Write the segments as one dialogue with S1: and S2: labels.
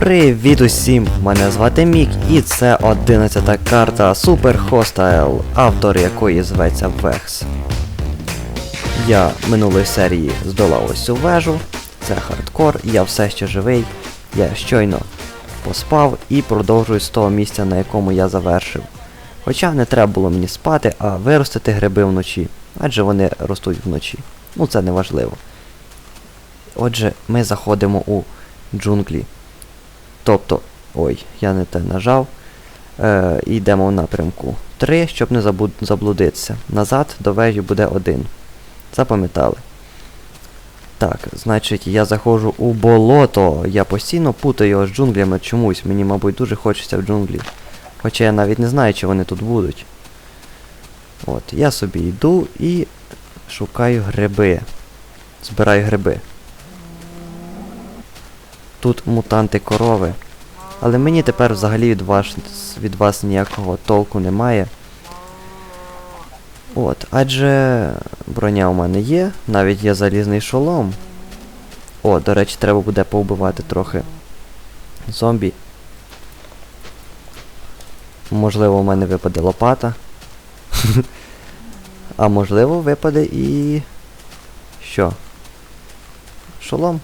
S1: Привіт усім! Мене звати Мік, і це 11-та карта Super Hostile, автор якої зветься Векс. Я минулої серії здолав ось цю вежу, це хардкор, я все ще живий, я щойно поспав і продовжую з того місця, на якому я завершив. Хоча не треба було мені спати, а виростити гриби вночі, адже вони ростуть вночі. Ну це не важливо. Отже, ми заходимо у джунглі. Тобто, ой, я не те нажав. Е, йдемо в напрямку 3, щоб не заблудитися. Назад до вежі буде 1. Запам'ятали. Так, значить, я заходжу у болото. Я постійно путаю його з джунглями чомусь. Мені, мабуть, дуже хочеться в джунглі. Хоча я навіть не знаю, чи вони тут будуть. От, я собі йду і шукаю гриби. Збираю гриби. Тут мутанти корови. Але мені тепер взагалі від вас, від вас ніякого толку немає. От, адже броня у мене є, навіть є залізний шолом. О, до речі, треба буде повбивати трохи зомбі. Можливо, у мене випаде лопата. А можливо, випаде і. Що? Шолом?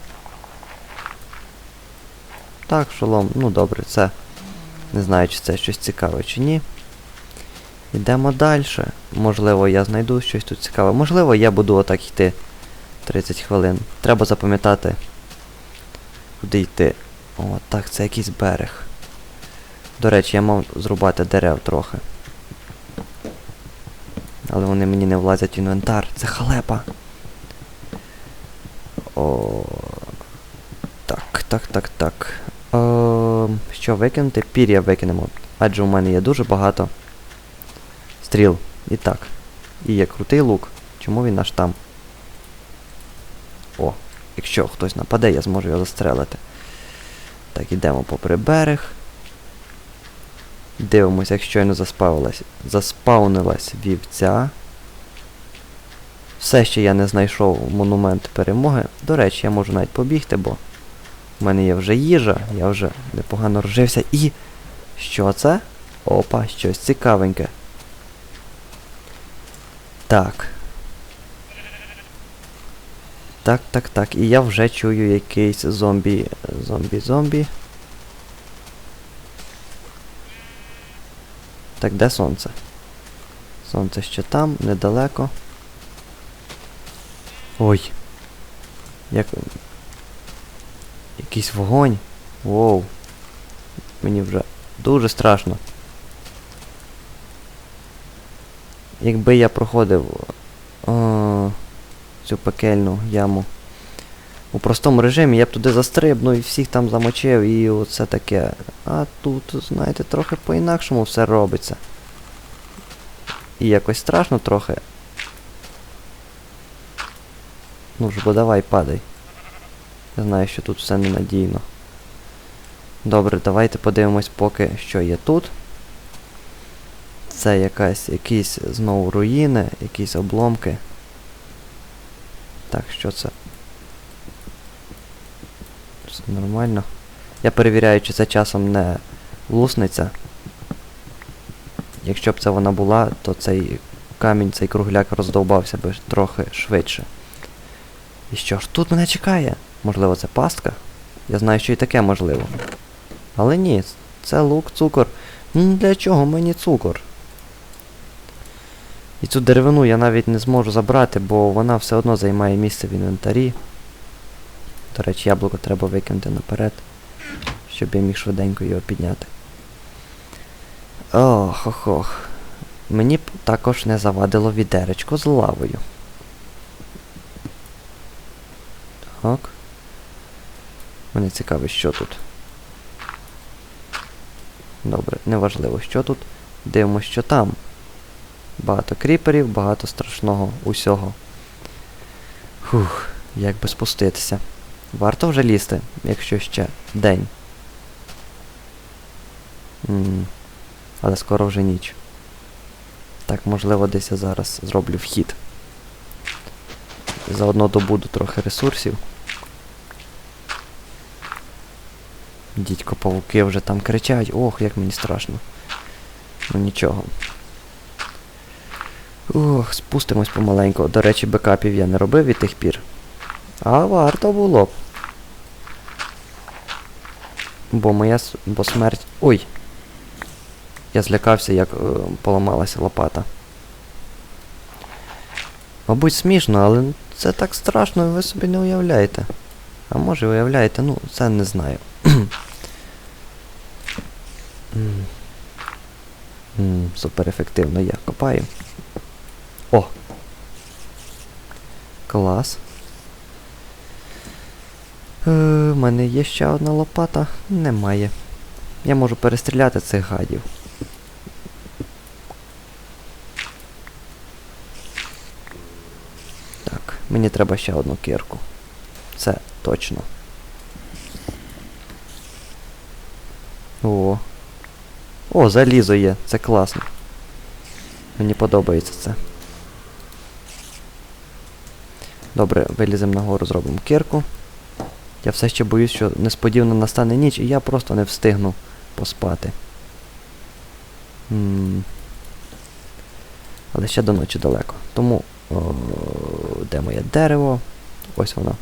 S1: Так, шолом, ну добре, це. Не знаю, чи це щось цікаве чи ні. Йдемо далі. Можливо, я знайду щось тут цікаве. Можливо, я буду отак йти 30 хвилин. Треба запам'ятати, куди йти. О, так, це якийсь берег. До речі, я мав зрубати дерев трохи. Але вони мені не влазять в інвентар. Це халепа. О. Так, так, так, так. Що викинути? Пір'я викинемо. Адже у мене є дуже багато стріл. І так. І є крутий лук. Чому він аж там? О, якщо хтось нападе, я зможу його застрелити. Так, ідемо попри берег. Дивимося, як щойно заспавилась, заспаунилась вівця. Все ще я не знайшов монумент перемоги. До речі, я можу навіть побігти, бо у мене є вже їжа, я вже непогано розжився. І. Що це? Опа, щось цікавеньке. Так. Так, так, так. І я вже чую якийсь зомбі. Зомбі, зомбі. Так, де сонце? Сонце ще там, недалеко. Ой. Як. Якийсь вогонь. Воу. Мені вже дуже страшно. Якби я проходив о, цю пекельну яму у простому режимі, я б туди застрибнув і всіх там замочив і оце таке. А тут, знаєте, трохи по-інакшому все робиться. І якось страшно трохи. Ну ж бо давай падай. Я знаю, що тут все ненадійно. Добре, давайте подивимось поки що є тут. Це якась, якісь знову руїни, якісь обломки. Так, що це? Все нормально. Я перевіряю, чи це часом не лусниця. Якщо б це вона була, то цей камінь, цей кругляк роздовбався би трохи швидше. І що ж, тут мене чекає? Можливо, це пастка? Я знаю, що і таке можливо. Але ні, це лук, цукор. Для чого мені цукор? І цю деревину я навіть не зможу забрати, бо вона все одно займає місце в інвентарі. До речі, яблуко треба викинути наперед, щоб я міг швиденько його підняти. Ох, ох, ох. Мені б також не завадило відеречко з лавою. Так. Мене цікавить, що тут. Добре, неважливо, що тут. Дивимося, що там. Багато кріперів, багато страшного усього. Фух, як би спуститися. Варто вже лізти, якщо ще день. м Але скоро вже ніч. Так, можливо, десь я зараз зроблю вхід. Заодно добуду трохи ресурсів. Дідько павуки вже там кричать. Ох, як мені страшно. Ну нічого. Ох, спустимось помаленьку. До речі, бекапів я не робив від тих пір. А варто було б. Бо моя бо смерть. Ой! Я злякався, як е, поламалася лопата. Мабуть, смішно, але це так страшно, ви собі не уявляєте. А може уявляєте, ну, це не знаю. Супер ефективно я копаю. О! Клас. Е, мене є ще одна лопата? Немає. Я можу перестріляти цих гадів. Так, мені треба ще одну кірку. Це точно. О. О, залізо є, це класно. Мені подобається це. Добре, виліземо нагору, зробимо кірку. Я все ще боюсь, що несподівано настане ніч, і я просто не встигну поспати. м Але ще до ночі далеко. Тому. О, де моє дерево? Ось воно.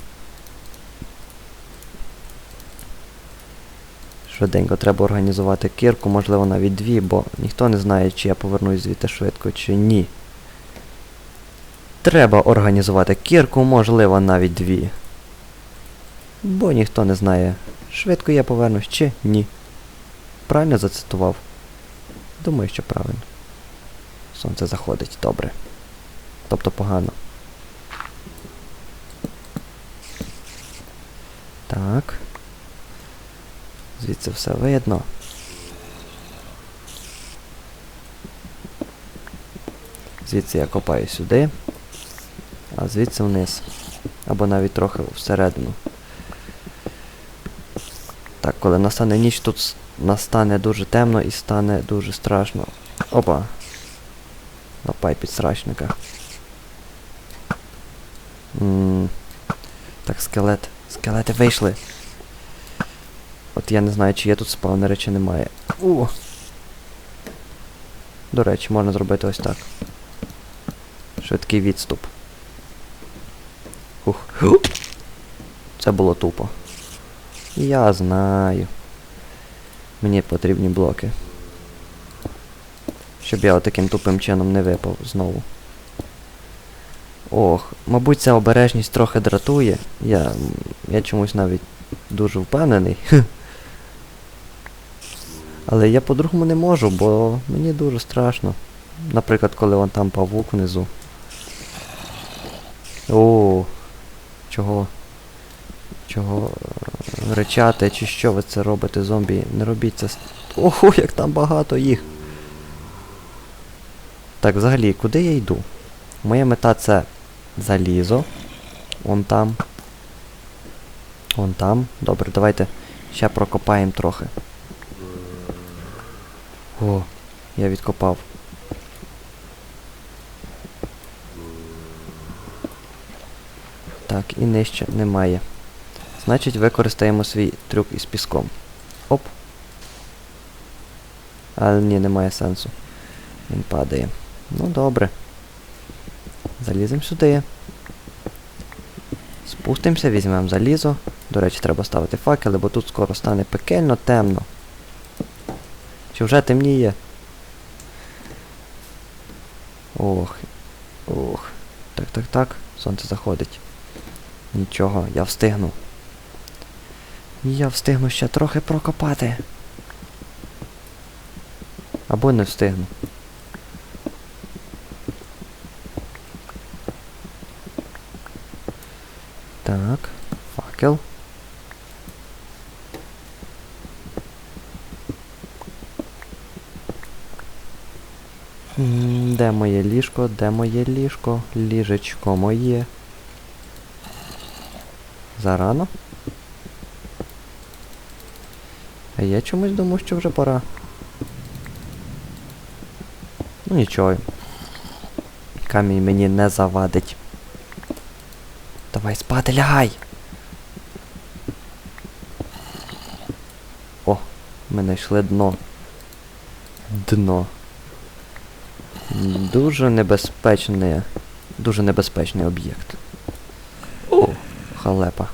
S1: Швиденько треба організувати кірку, можливо навіть дві, бо ніхто не знає, чи я повернусь звідти швидко, чи ні. Треба організувати кірку, можливо, навіть дві. Бо ніхто не знає, швидко я повернусь чи ні. Правильно зацитував? Думаю, що правильно. Сонце заходить, добре. Тобто погано. Так. Звідси все видно. Звідси я копаю сюди, а звідси вниз. Або навіть трохи всередину. Так, коли настане ніч, тут настане дуже темно і стане дуже страшно. Опа. Лапай підсрачника. М, Так, скелет. Скелети вийшли. От я не знаю, чи є тут спавнери, чи немає. О! До речі, можна зробити ось так. Швидкий відступ. Ух. Це було тупо. Я знаю. Мені потрібні блоки. Щоб я отаким тупим чином не випав знову. Ох, мабуть, ця обережність трохи дратує. Я, я чомусь навіть дуже впевнений. Але я по-другому не можу, бо мені дуже страшно. Наприклад, коли вон там павук внизу. О, чого? Чого е, речати, чи що ви це робите, зомбі? Не робіть це. Ого, як там багато їх. Так, взагалі, куди я йду? Моя мета це залізо. Вон там. Вон там. Добре, давайте ще прокопаємо трохи. О, я відкопав. Так, і нижче немає. Значить, використаємо свій трюк із піском. Оп. Але ні, немає сенсу. Він падає. Ну добре. Заліземо сюди. Спустимося, візьмемо залізо. До речі, треба ставити факели, бо тут скоро стане пекельно темно. Чи вже темніє? Ох. Ох. Так, так, так. Сонце заходить. Нічого, я встигну. Я встигну ще трохи прокопати. Або не встигну. Так, факел. М, Де моє ліжко? Де моє ліжко? Ліжечко моє. Зарано? А я чомусь думав, що вже пора. Ну нічого. Камінь мені не завадить. Давай спати лягай. Ми знайшли дно. Дно. Дуже небезпечний. Дуже небезпечний об'єкт. О, халепа.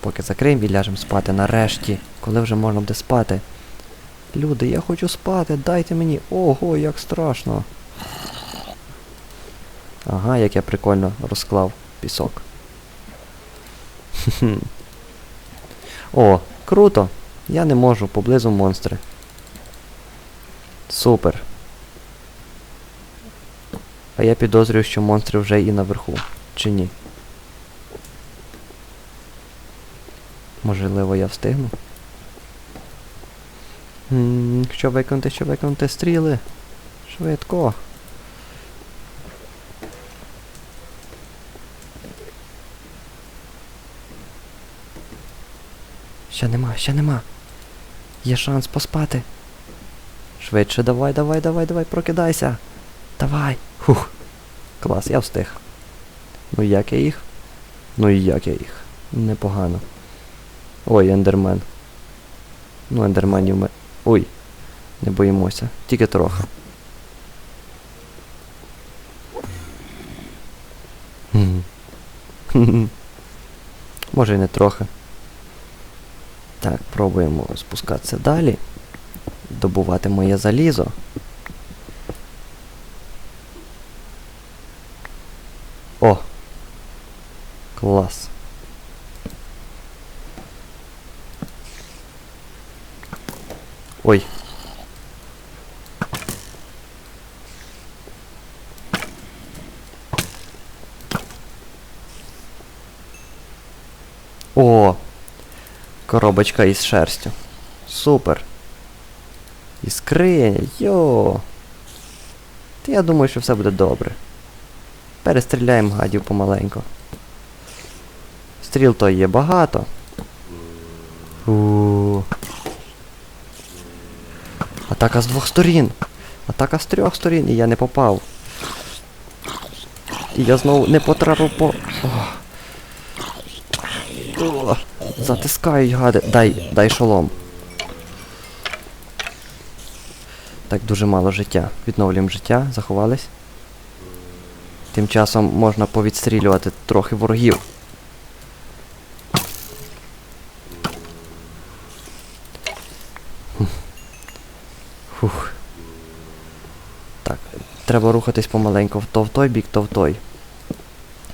S1: Поки закриємо і ляжемо спати нарешті. Коли вже можна буде спати? Люди, я хочу спати, дайте мені. Ого, як страшно. Ага, як я прикольно розклав пісок. О, круто! Я не можу, поблизу монстри. Супер. А я підозрюю, що монстри вже і наверху. Чи ні? Можливо, я встигну? Що виконати, що виконати стріли? Швидко. Ще нема, ще нема. Є шанс поспати. Швидше, давай, давай, давай, давай, прокидайся. Давай. Хух. Клас, я встиг. Ну як я їх? Ну і як я їх? Непогано. Ой, ендермен. Ну, ендерменів ми. Ой. Не боїмося. Тільки трохи. Може і не трохи. Так, пробуємо спускатися далі. Добувати моє залізо. О! Клас. Ой. О! Коробочка із шерстю. Супер. І йо. Та я думаю, що все буде добре. Перестріляємо гадів помаленько. Стріл то є багато. у Атака з двох сторін. Атака з трьох сторін, і я не попав. І я знову не потрапив по. О. О. Затискають гади. Дай, дай шолом. Так, дуже мало життя. Відновлюємо життя, заховались. Тим часом можна повідстрілювати трохи ворогів. Фух. Так, треба рухатись помаленьку то в той бік, то в той.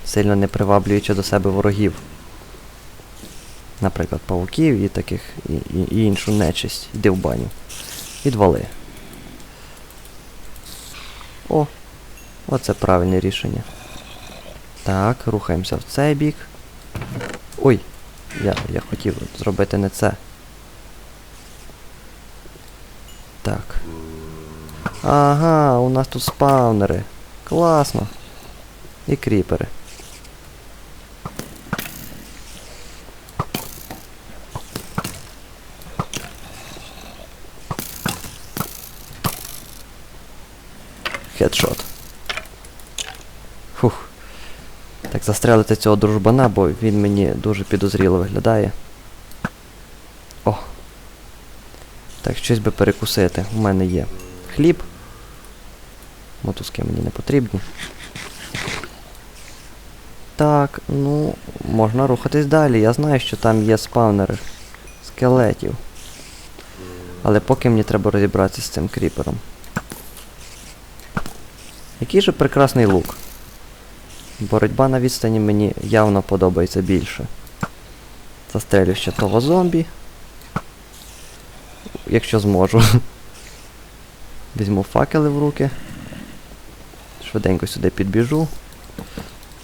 S1: Сильно не приваблюючи до себе ворогів. Наприклад, павуків і таких, і, і, і іншу нечисть. Іди в баню. Відвали. О! Оце правильне рішення. Так, рухаємося в цей бік. Ой! Я, я хотів зробити не це. Так. Ага, у нас тут спаунери. Класно. І кріпери. Хедшот. Фух. Так, застрелити цього дружбана, бо він мені дуже підозріло виглядає. О. Так, щось би перекусити. У мене є хліб. Мотузки мені не потрібні. Так, ну, можна рухатись далі. Я знаю, що там є спавнери скелетів. Але поки мені треба розібратися з цим кріпером. Який же прекрасний лук. Боротьба на відстані мені явно подобається більше. Застрелю ще того зомбі. Якщо зможу. Візьму факели в руки. Швиденько сюди підбіжу.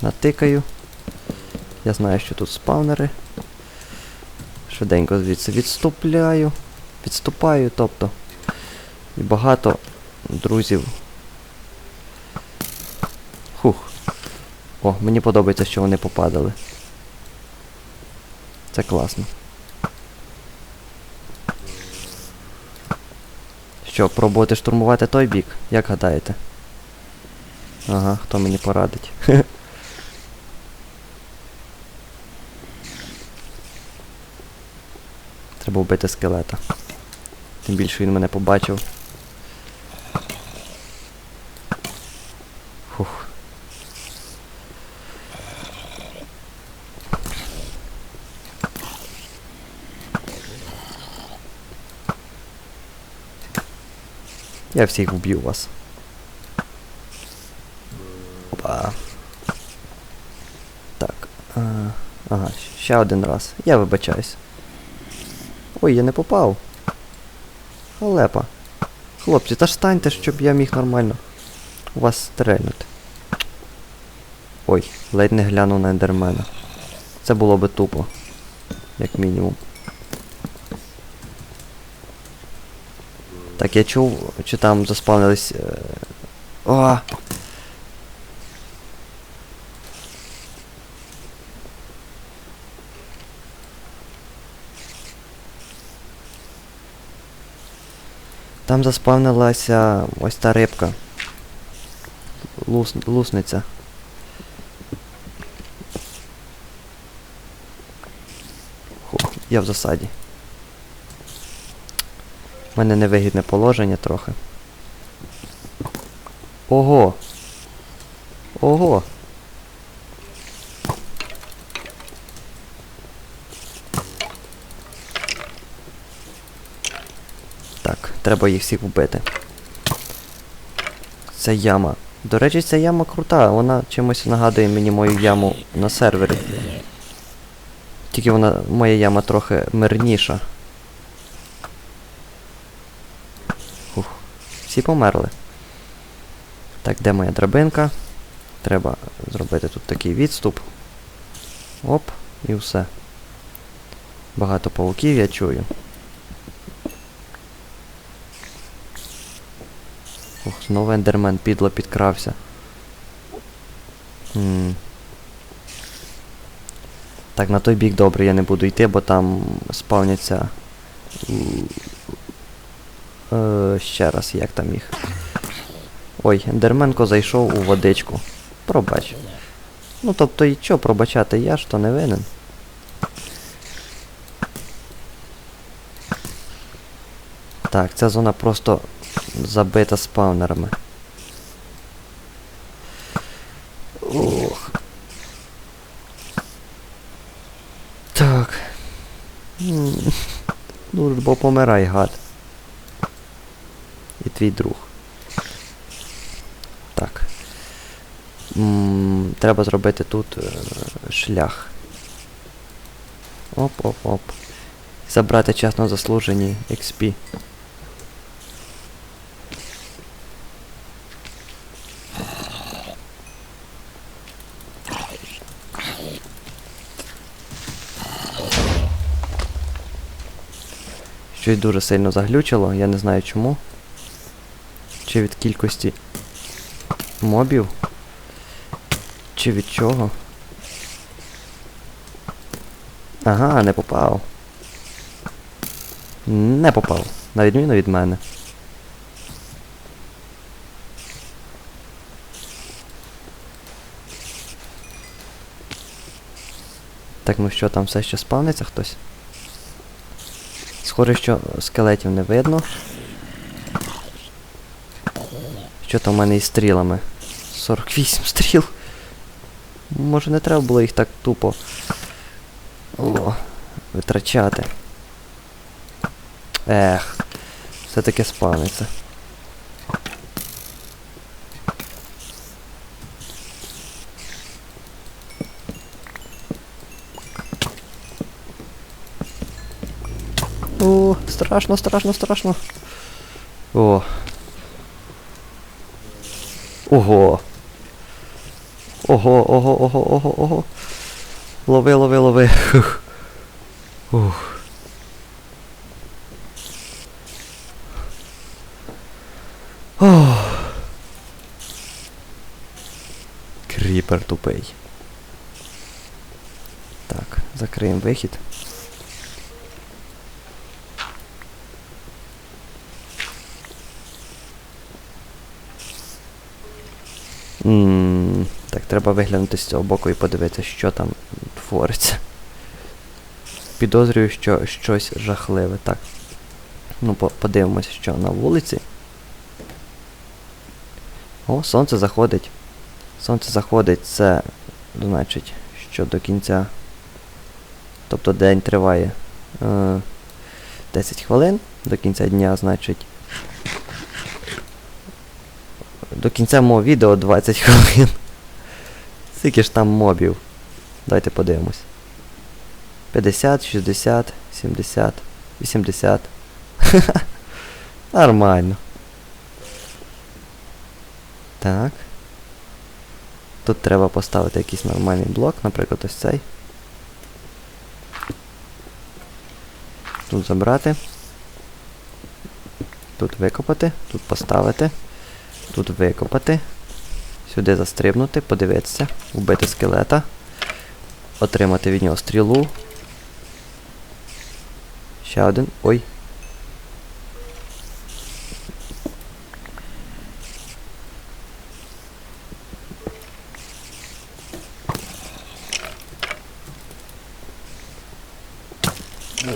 S1: Натикаю. Я знаю, що тут спавнери. Швиденько звідси відступляю. Відступаю, тобто. І багато друзів Хух. О, мені подобається, що вони попадали. Це класно. Що, пробувати штурмувати той бік? Як гадаєте? Ага, хто мені порадить? Треба вбити скелета. Тим більше він мене побачив. Я всіх вб'ю вас. Опа. Так. А, ага, ще один раз. Я вибачаюсь. Ой, я не попав. Халепа. Хлопці, та ж станьте, щоб я міг нормально вас стрельнути. Ой, ледь не глянув на ендермена. Це було би тупо. Як мінімум. Так, я чув, чи там заспавнились. Е... О! Там заспавнилася ось та рибка. Лус... Лусниця. Хух, я в засаді. У мене невигідне положення трохи. Ого! Ого! Так, треба їх всіх вбити. Це яма. До речі, ця яма крута, вона чимось нагадує мені мою яму на сервері. Тільки вона, моя яма трохи мирніша. Всі померли. Так, де моя драбинка? Треба зробити тут такий відступ. Оп, і все. Багато пауків я чую. Ох, знову ендермен підло підкрався. М. Так, на той бік добре, я не буду йти, бо там спавняться. Е, ще раз, як там їх. Ой, ендерменко зайшов у водичку. Пробач. Ну тобто і що пробачати, я ж то не винен. Так, ця зона просто забита спавнерами. Ох. Так. Ну, бо помирай, гад. Твій друг. Так. М, Треба зробити тут е, шлях. Оп-оп-оп. Забрати чесно заслужені XP. Щось дуже сильно заглючило, я не знаю чому. Чи від кількості мобів? Чи від чого? Ага, не попав. Не попав. На відміну від мене. Так, ну що, там все ще спавниться хтось? Схоже, що скелетів не видно. Що там в мене із стрілами? 48 стріл. Може не треба було їх так тупо. О, витрачати. Ех, все-таки спавниться. О, страшно, страшно, страшно. О. Ого. Ого, ого, ого, ого, ого. Лови, лови, лови. Фух. Ух. Ох. Кріпер тупий. Так, закриємо вихід. М, Так, треба виглянути з цього боку і подивитися, що там твориться. підозрюю, що щось жахливе. Так. Ну, по- подивимось, що на вулиці. О, сонце заходить. Сонце заходить, це значить, що до кінця. Тобто день триває е, 10 хвилин. До кінця дня, значить. До кінця мого відео 20 хвилин. Скільки ж там мобів? Давайте подивимось. 50, 60, 70, 80. Нормально. Так. Тут треба поставити якийсь нормальний блок, наприклад, ось цей. Тут забрати. Тут викопати, тут поставити. Тут викопати. Сюди застрибнути, подивитися, вбити скелета. Отримати від нього стрілу. Ще один. Ой.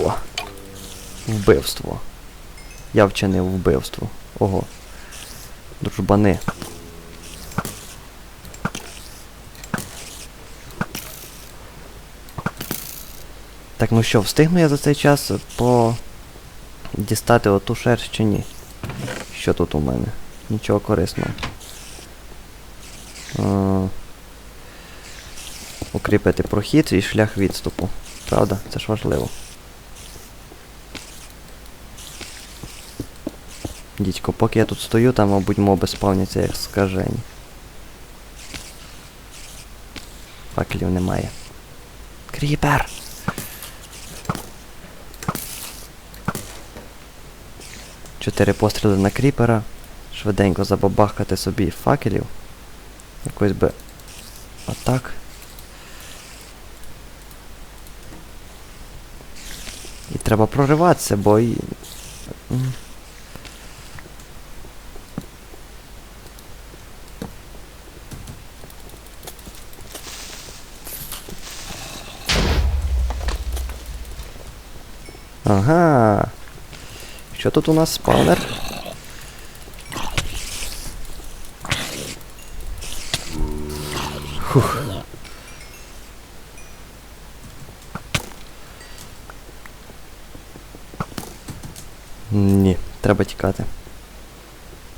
S1: О. Вбивство. Я вчинив вбивство. Ого. Дружбани. Так, ну що, встигну я за цей час по дістати оту шерсть чи ні? Що тут у мене? Нічого корисного. А, укріпити прохід і шлях відступу. Правда? Це ж важливо. Дідько, поки я тут стою, там, мабуть, моби спавняться як скажені. Факелів немає. Кріпер! Чотири постріли на кріпера. Швиденько забабахкати собі факелів. Якось би. Отак. І треба прориватися, бо і. Ага. Що тут у нас спаунер? Фух. Ні, треба тікати.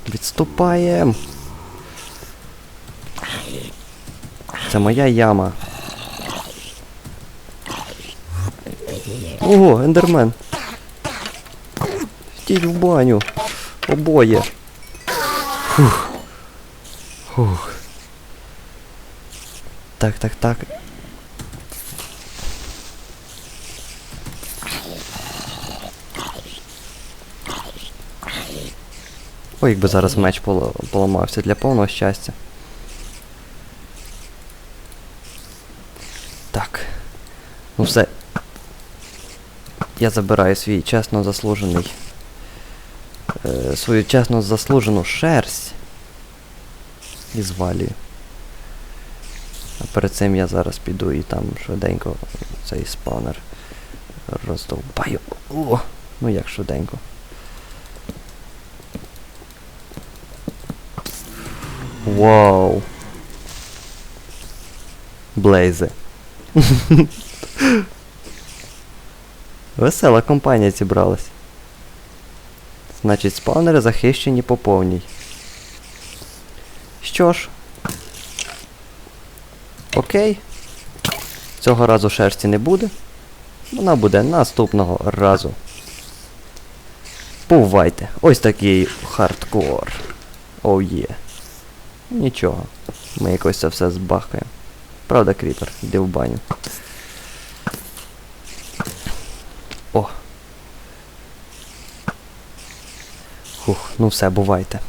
S1: Відступаєм. Це моя яма. Ого, ендермен. Стіть в баню. Обоє. Фух. Фух. Так, так, так. Ой, якби зараз меч поламався для повного щастя. Так. Ну все. Я забираю свій чесно заслужений. Е, свою чесно заслужену шерсть. І звалюю. А перед цим я зараз піду і там швиденько цей спаунер роздовбаю. О! Ну як швиденько. Вау. Блейзи. Весела компанія зібралась. Значить, спаунери захищені по повній. Що ж. Окей. Цього разу шерсті не буде. Вона буде наступного разу. Бувайте. Ось такий хардкор. Оу є. Нічого. Ми якось це все збахкаємо. Правда, кріпер, йди в баню. Ну все, бувайте.